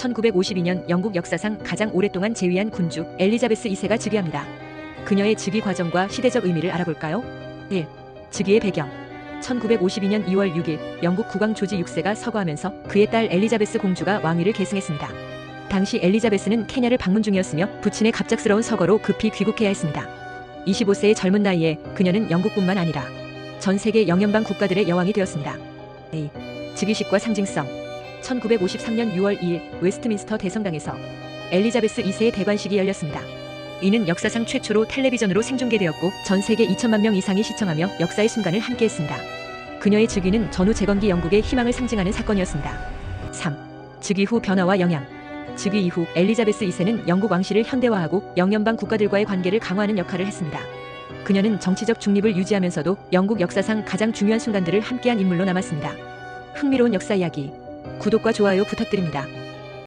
1952년 영국 역사상 가장 오랫동안 재위한 군주 엘리자베스 2세가 즉위합니다. 그녀의 즉위 과정과 시대적 의미를 알아볼까요? 1. 즉위의 배경 1952년 2월 6일 영국 국왕 조지 6세가 서거하면서 그의 딸 엘리자베스 공주가 왕위를 계승했습니다. 당시 엘리자베스는 케냐를 방문 중이었으며 부친의 갑작스러운 서거로 급히 귀국해야 했습니다. 25세의 젊은 나이에 그녀는 영국뿐만 아니라 전 세계 영연방 국가들의 여왕이 되었습니다. A. 즉위식과 상징성 1953년 6월 2일 웨스트민스터 대성당에서 엘리자베스 2세의 대관식이 열렸습니다. 이는 역사상 최초로 텔레비전으로 생중계되었고 전 세계 2천만 명 이상이 시청하며 역사의 순간을 함께했습니다. 그녀의 즉위는 전후 재건기 영국의 희망을 상징하는 사건이었습니다. 3. 즉위 후 변화와 영향 즉위 이후 엘리자베스 2세는 영국 왕실을 현대화하고 영연방 국가들과의 관계를 강화하는 역할을 했습니다. 그녀는 정치적 중립을 유지하면서도 영국 역사상 가장 중요한 순간들을 함께한 인물로 남았습니다. 흥미로운 역사 이야기 구독과 좋아요 부탁드립니다.